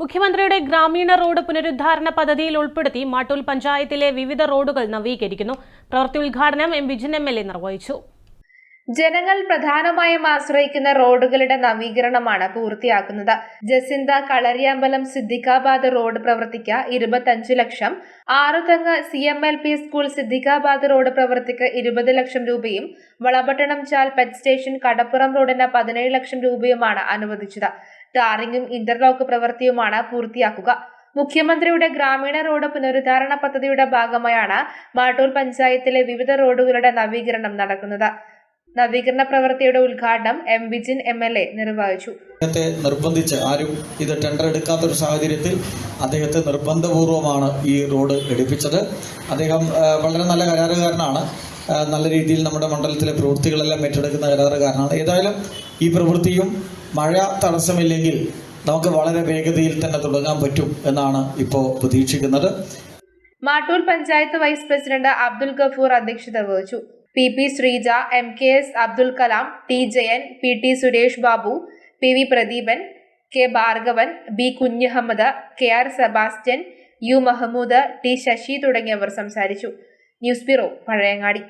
മുഖ്യമന്ത്രിയുടെ ഗ്രാമീണ റോഡ് പുനരുദ്ധാരണ പദ്ധതിയിൽ ഉൾപ്പെടുത്തി മാട്ടൂൽ പഞ്ചായത്തിലെ വിവിധ റോഡുകൾ നവീകരിക്കുന്നു. പ്രവൃത്തി ഉദ്ഘാടനം M Vijin M L A നിർവഹിച്ചു. ജനങ്ങൾ പ്രധാനമായും ആശ്രയിക്കുന്ന റോഡുകളുടെ നവീകരണമാണ് പൂർത്തിയാക്കുന്നത്. ജസിന്ത കളരിയമ്പലം സിദ്ദിഖാബാദ് റോഡ് പ്രവൃത്തിക്ക് ഇരുപത്തഞ്ച് ലക്ഷം. ആറുതങ്ങ് C M L P school Siddiqabad road പ്രവൃത്തിക്ക് ഇരുപത് ലക്ഷം രൂപയും. വളപട്ടണം ചാൽ പെറ്റ് സ്റ്റേഷൻ കടപ്പുറം റോഡിന് പതിനേഴ് ലക്ഷം രൂപയുമാണ് അനുവദിച്ചത്. ടാറിങ്ങും ഇന്റർലോക്ക് പ്രവൃത്തിയുമാണ് പൂർത്തിയാക്കുക. മുഖ്യമന്ത്രിയുടെ ഗ്രാമീണ റോഡ് പുനരുദ്ധാരണ പദ്ധതിയുടെ ഭാഗമായാണ് മാട്ടൂർ പഞ്ചായത്തിലെ വിവിധ റോഡുകളുടെ നവീകരണം നടക്കുന്നത്. നവീകരണ പ്രവൃത്തിയുടെ ഉദ്ഘാടനം M Vijin M L A നിർവഹിച്ചു. അദ്ദേഹത്തെ നിർബന്ധിച്ച് ആരും ഇത് ടെൻഡർ എടുക്കാത്ത ഒരു സാഹചര്യത്തിൽ അദ്ദേഹത്തെ നിർബന്ധപൂർവമാണ് ഈ റോഡ് എടുപ്പിച്ചത്. അദ്ദേഹം വളരെ നല്ല കരാറുകാരനാണ്. നല്ല രീതിയിൽ നമ്മുടെ മണ്ഡലത്തിലെ പ്രവൃത്തികളെല്ലാം ഏറ്റെടുക്കുന്ന കരാറുകാരനാണ്. ഏതായാലും ഈ പ്രവൃത്തിയും മഴ തടസ്സമില്ലെങ്കിൽ നമുക്ക് വളരെ വേഗതയിൽ തന്നെ തുടങ്ങാൻ പറ്റും എന്നാണ് ഇപ്പോൾ പ്രതീക്ഷിക്കുന്നത്. മാട്ടൂർ പഞ്ചായത്ത് വൈസ് പ്രസിഡന്റ് അബ്ദുൽ ഗഫൂർ അധ്യക്ഷത വഹിച്ചു. P P Sreeja M K S Abdul Kalam T Jayan P T Suresh Babu P V Pradeepan K Bhargavan B Kunhahammed K R Sebastian U Mahmood T Sasi തുടങ്ങിയവർ സംസാരിച്ചു. News bureau Pazhayangadi.